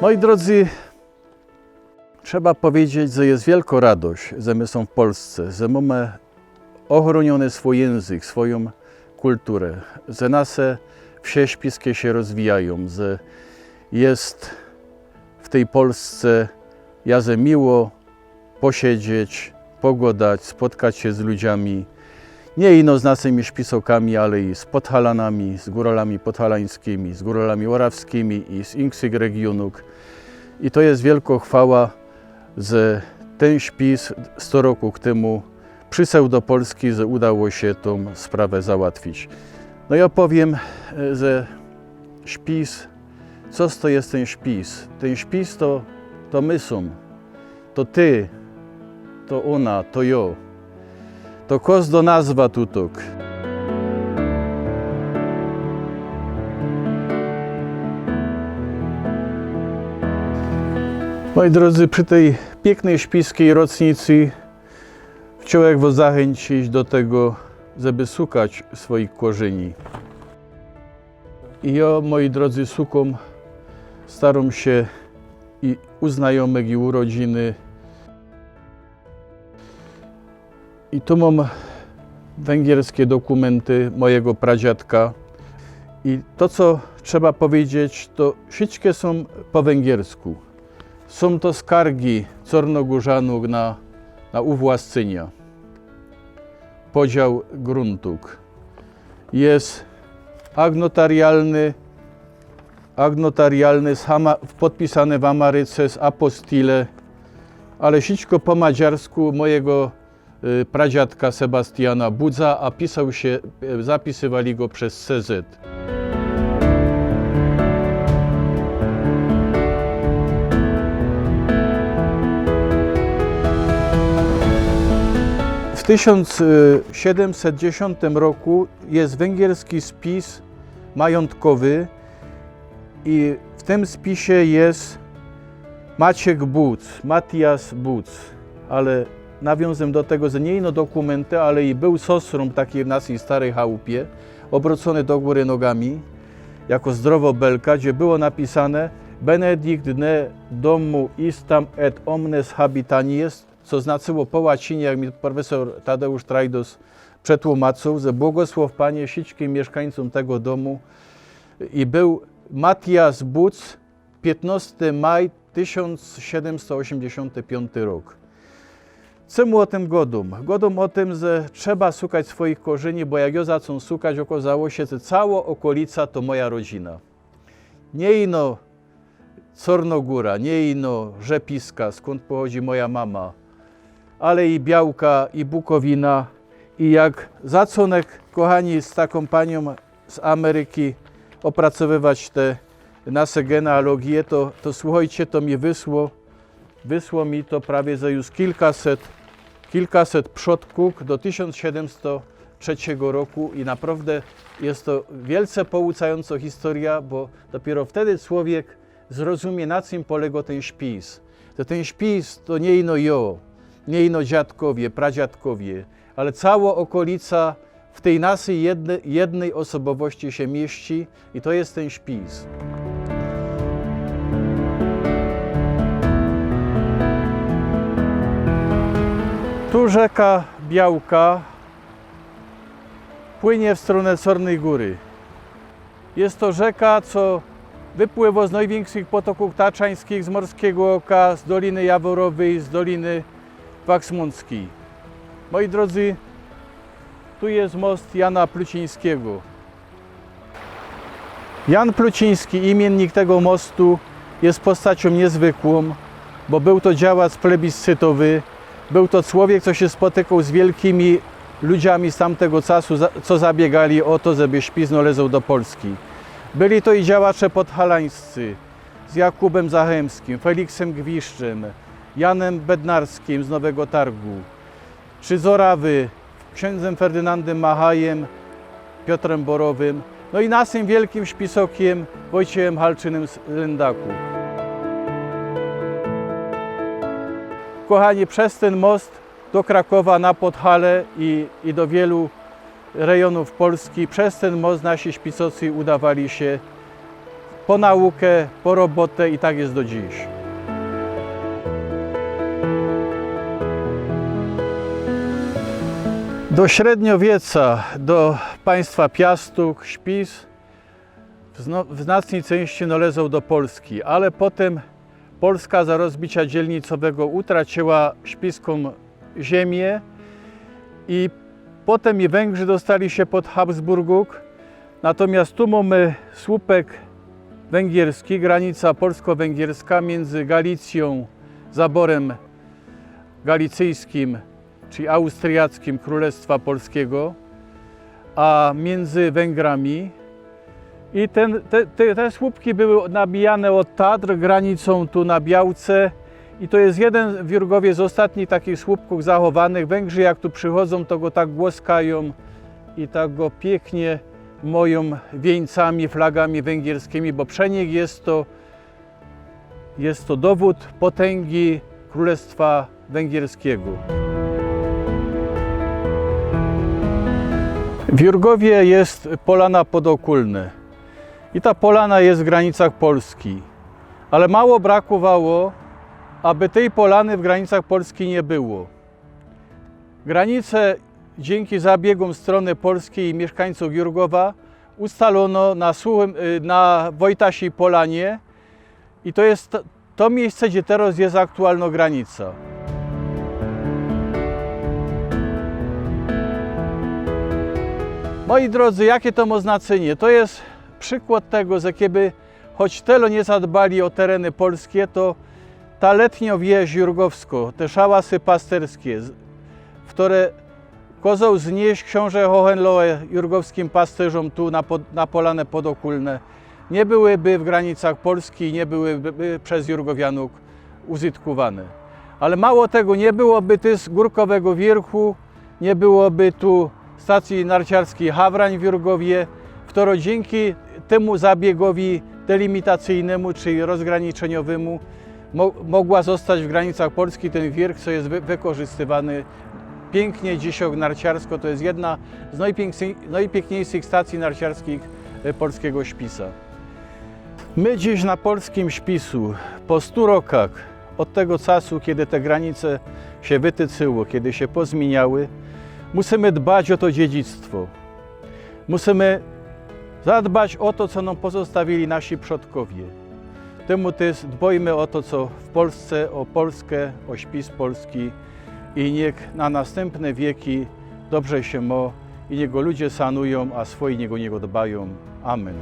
Moi drodzy, trzeba powiedzieć, że jest wielka radość, że my są w Polsce, że mamy ochroniony swój język, swoją kulturę, że nasze wsie śpiskie się rozwijają, że jest w tej Polsce jaze miło posiedzieć, pogodać, spotkać się z ludźmi, nie ino z naszymi śpisokami, ale i z podhalanami, z góralami podhalańskimi, z góralami orawskimi i z innych regionów. I to jest wielka chwała, że ten śpis 100 roku temu przysłał do Polski, że udało się tą sprawę załatwić. No ja powiem, że śpis, co to jest ten śpis? Ten śpis to, to my są, to ty, to ona, to ja. To kos do nazwa tutok. Moi drodzy, przy tej pięknej śpiskiej rocznicy chciałem Was zachęcić do tego, żeby szukać swoich korzeni. I ja, moi drodzy, szukam, staram się i u znajomych, i u rodziny. I tu mam węgierskie dokumenty mojego pradziadka. I to, co trzeba powiedzieć, to wszystkie są po węgiersku. Są to skargi Cornogórzanów na, na uwłascynia. Podział gruntów. Jest akt notarialny, akt notarialny z Hama, podpisany w Amaryce z apostile, ale wszystko po madziarsku mojego pradziadka Sebastiana Budza, a pisał się, y, zapisywali go przez CZ. W 1710 roku jest węgierski spis majątkowy i w tym spisie jest Maciek Buc, Matias Buc, ale nawiązem do tego, że nie ino dokumenty, ale i był sostrą takiej w naszej starej chałupie, obrócony do góry nogami, jako zdrowobelka, gdzie było napisane Benedikt ne domu istam et omnes habitanies, co znaczyło po łacinie, jak mi profesor Tadeusz Trajdos przetłumaczył, że błogosław Panie wszystkim mieszkańcom tego domu. I był Matias Buc, 15 maj 1785 rok. Czemu o tym godum? Godum o tym, że trzeba szukać swoich korzeni, bo jak ja zaczął szukać, okazało się, że cała okolica to moja rodzina. Nie ino Cornogóra, nie ino Rzepiska, skąd pochodzi moja mama, ale i Białka, i Bukowina. I jak zacunek, kochani, z taką panią z Ameryki opracowywać te nasze genealogie, to, to słuchajcie, to mi wysło, wysło mi to prawie za już kilkaset, kilkaset przodków do 1703 roku i naprawdę jest to wielce pouczająca historia, bo dopiero wtedy człowiek zrozumie, na czym polegał ten śpis. To ten śpis to nie ino jo, nie ino dziadkowie, pradziadkowie, ale cała okolica w tej naszej jednej, jednej osobowości się mieści i to jest ten śpis. Tu rzeka Białka płynie w stronę Czarnej Góry. Jest to rzeka, co wypływa z największych potoków taczańskich, z Morskiego Oka, z Doliny Jaworowej, z Doliny Waksmunckiej. Moi drodzy, tu jest most Jana Plucińskiego. Jan Pluciński, imiennik tego mostu, jest postacią niezwykłą, bo był to działacz plebiscytowy, był to człowiek, co się spotykał z wielkimi ludziami z tamtego czasu, za- co zabiegali o to, żeby śpis należał do Polski. Byli to i działacze podhalańscy, z Jakubem Zachemskim, Feliksem Gwiszczem, Janem Bednarskim z Nowego Targu, czy z Orawy, księdzem Ferdynandem Machajem, Piotrem Borowym, no i naszym wielkim śpisokiem Wojciechem Halczynem z Lędaku. Kochani, przez ten most do Krakowa na Podhale i, i do wielu rejonów Polski, przez ten most nasi śpisocy udawali się po naukę, po robotę i tak jest do dziś. Do średniowieca, do państwa Piastuk, Śpis, w znacznej części należał do Polski, ale potem Polska za rozbicia dzielnicowego utraciła śpiską ziemię i potem i Węgrzy dostali się pod Habsburgów. Natomiast tu mamy słupek węgierski, granica polsko-węgierska między Galicją, zaborem galicyjskim, czyli austriackim Królestwa Polskiego, a między Węgrami. I ten, te, te, te słupki były nabijane od Tatr granicą tu na Białce. I to jest jeden w Jurgowie z ostatnich takich słupków zachowanych. Węgrzy jak tu przychodzą, to go tak głoskają i tak go pięknie moją wieńcami, flagami węgierskimi, bo przenik jest to, jest to dowód potęgi Królestwa Węgierskiego. W Jurgowie jest polana podokulne i ta polana jest w granicach Polski, ale mało brakowało, aby tej polany w granicach Polski nie było. Granice dzięki zabiegom strony polskiej i mieszkańców Jurgowa ustalono na, suchym, y, na Wojtasiej Polanie i to jest to miejsce, gdzie teraz jest aktualna granica. Moi drodzy, jakie to ma znaczenie? To jest przykład tego, że kiedy choć telo nie zadbali o tereny polskie, to ta letnio wieś jurgowsko, te szałasy pasterskie, które kozał znieść książę Hohenlohe jurgowskim pasterzom tu na, pod, na polane podokulne, nie byłyby w granicach Polski nie byłyby przez Jurgowianów użytkowane. Ale mało tego, nie byłoby tu Górkowego Wierchu, nie byłoby tu stacji narciarskiej Hawrań w Jurgowie, która dzięki temu zabiegowi delimitacyjnemu, czyli rozgraniczeniowemu, mo- mogła zostać w granicach Polski ten wierch, co jest wy- wykorzystywany pięknie dzisiaj narciarsko. To jest jedna z najpiękniej- najpiękniejszych stacji narciarskich e, polskiego Śpisa. My dziś na polskim Śpisu, po 100 rokach od tego czasu, kiedy te granice się wytycyło, kiedy się pozmieniały, musimy dbać o to dziedzictwo. Musimy zadbać o to, co nam pozostawili nasi przodkowie. Temu też dbajmy o to, co w Polsce, o Polskę, o śpis polski i niech na następne wieki dobrze się mo i niego ludzie sanują, a swoi niego niego dbają. Amen.